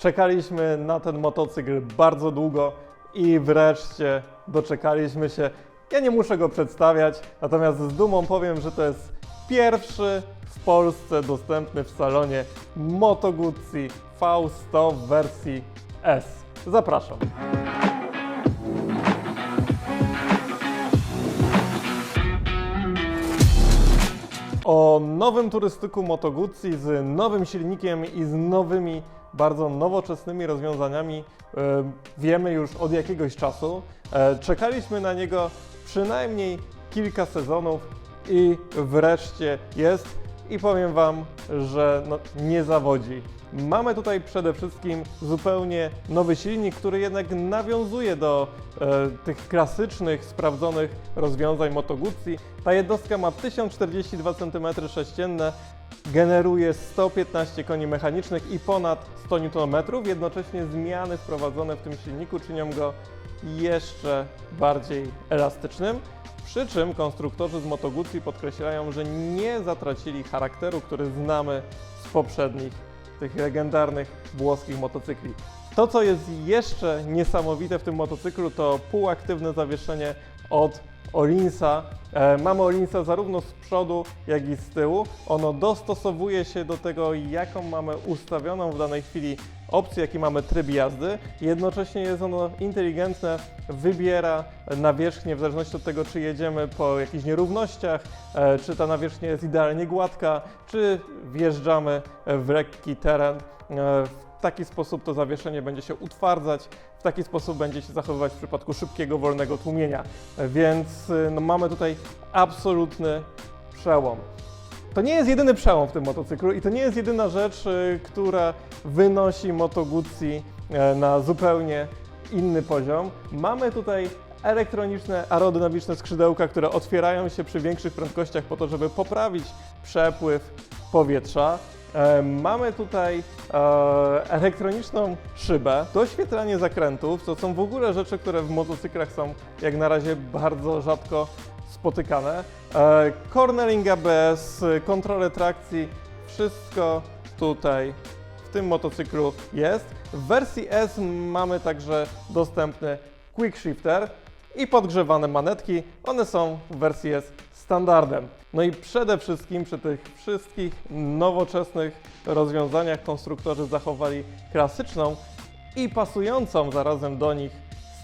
Czekaliśmy na ten motocykl bardzo długo i wreszcie doczekaliśmy się. Ja nie muszę go przedstawiać, natomiast z dumą powiem, że to jest pierwszy w Polsce dostępny w salonie Moto Guzzi V100 w wersji S. Zapraszam. O nowym turystyku Moto Guzzi z nowym silnikiem i z nowymi, bardzo nowoczesnymi rozwiązaniami e, wiemy już od jakiegoś czasu. E, czekaliśmy na niego przynajmniej kilka sezonów i wreszcie jest i powiem Wam, że no, nie zawodzi. Mamy tutaj przede wszystkim zupełnie nowy silnik, który jednak nawiązuje do e, tych klasycznych, sprawdzonych rozwiązań Moto Guzzi. Ta jednostka ma 1042 cm3, generuje 115 koni mechanicznych i ponad 100 Nm. Jednocześnie zmiany wprowadzone w tym silniku czynią go jeszcze bardziej elastycznym. Przy czym konstruktorzy z Moto podkreślają, że nie zatracili charakteru, który znamy z poprzednich tych legendarnych włoskich motocykli. To, co jest jeszcze niesamowite w tym motocyklu, to półaktywne zawieszenie od Olinsa. E, mamy Olinsa zarówno z przodu, jak i z tyłu. Ono dostosowuje się do tego, jaką mamy ustawioną w danej chwili opcję, jaki mamy tryb jazdy. Jednocześnie jest ono inteligentne, wybiera nawierzchnię w zależności od tego, czy jedziemy po jakichś nierównościach, e, czy ta nawierzchnia jest idealnie gładka, czy wjeżdżamy w lekki teren. W taki sposób to zawieszenie będzie się utwardzać, w taki sposób będzie się zachowywać w przypadku szybkiego, wolnego tłumienia. Więc y, no, mamy tutaj absolutny przełom. To nie jest jedyny przełom w tym motocyklu i to nie jest jedyna rzecz, y, która wynosi Moto Guzzi e, na zupełnie inny poziom. Mamy tutaj elektroniczne aerodynamiczne skrzydełka, które otwierają się przy większych prędkościach po to, żeby poprawić przepływ powietrza. Mamy tutaj e, elektroniczną szybę, doświetlanie zakrętów, to są w ogóle rzeczy, które w motocyklach są jak na razie bardzo rzadko spotykane. E, Cornering ABS, kontrolę trakcji, wszystko tutaj w tym motocyklu jest. W wersji S mamy także dostępny Quick Shifter i podgrzewane manetki. One są w wersji S standardem. No i przede wszystkim przy tych wszystkich nowoczesnych rozwiązaniach konstruktorzy zachowali klasyczną i pasującą zarazem do nich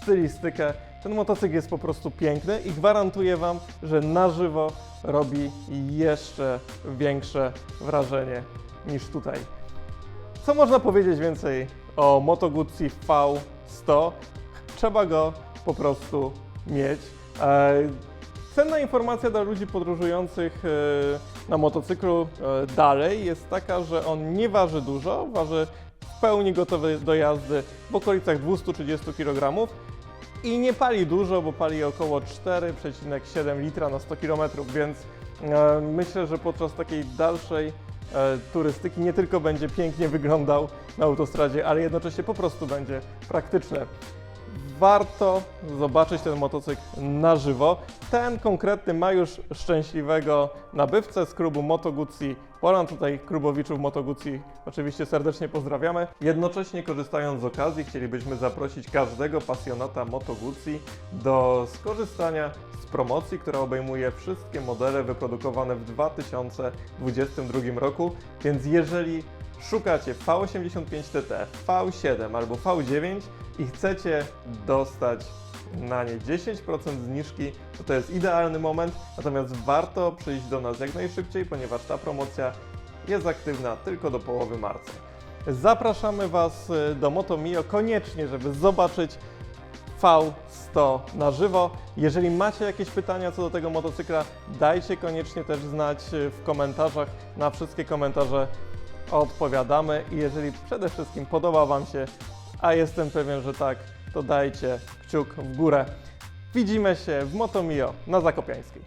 stylistykę. Ten motocykl jest po prostu piękny i gwarantuję Wam, że na żywo robi jeszcze większe wrażenie niż tutaj. Co można powiedzieć więcej o Moto Guzzi V100? Trzeba go po prostu mieć. Cenna informacja dla ludzi podróżujących e, na motocyklu e, dalej jest taka, że on nie waży dużo, waży w pełni gotowy do jazdy w okolicach 230 kg i nie pali dużo, bo pali około 4,7 litra na 100 km, więc e, myślę, że podczas takiej dalszej turystyki nie tylko będzie pięknie wyglądał na autostradzie, ale jednocześnie po prostu będzie praktyczne. Warto zobaczyć ten motocykl na żywo. Ten konkretny ma już szczęśliwego nabywcę z klubu Moto Guzzi Poland. Tutaj klubowiczów Moto Guzzi oczywiście serdecznie pozdrawiamy. Jednocześnie korzystając z okazji chcielibyśmy zaprosić każdego pasjonata Moto Guzzi do skorzystania z promocji, która obejmuje wszystkie modele wyprodukowane w 2022 roku. Więc jeżeli szukacie V85TT, V7 albo V9 i chcecie dostać na nie 10% zniżki, to to jest idealny moment, natomiast warto przyjść do nas jak najszybciej, ponieważ ta promocja jest aktywna tylko do połowy marca. Zapraszamy Was y, do MotoMio koniecznie, żeby zobaczyć V100 na żywo. Jeżeli macie jakieś pytania co do tego motocykla, dajcie koniecznie też znać y, w komentarzach. Na wszystkie komentarze odpowiadamy i jeżeli przede wszystkim podoba Wam się, a jestem pewien, że tak, to dajcie kciuk w górę. Widzimy się w MotoMio na Zakopiańskiej.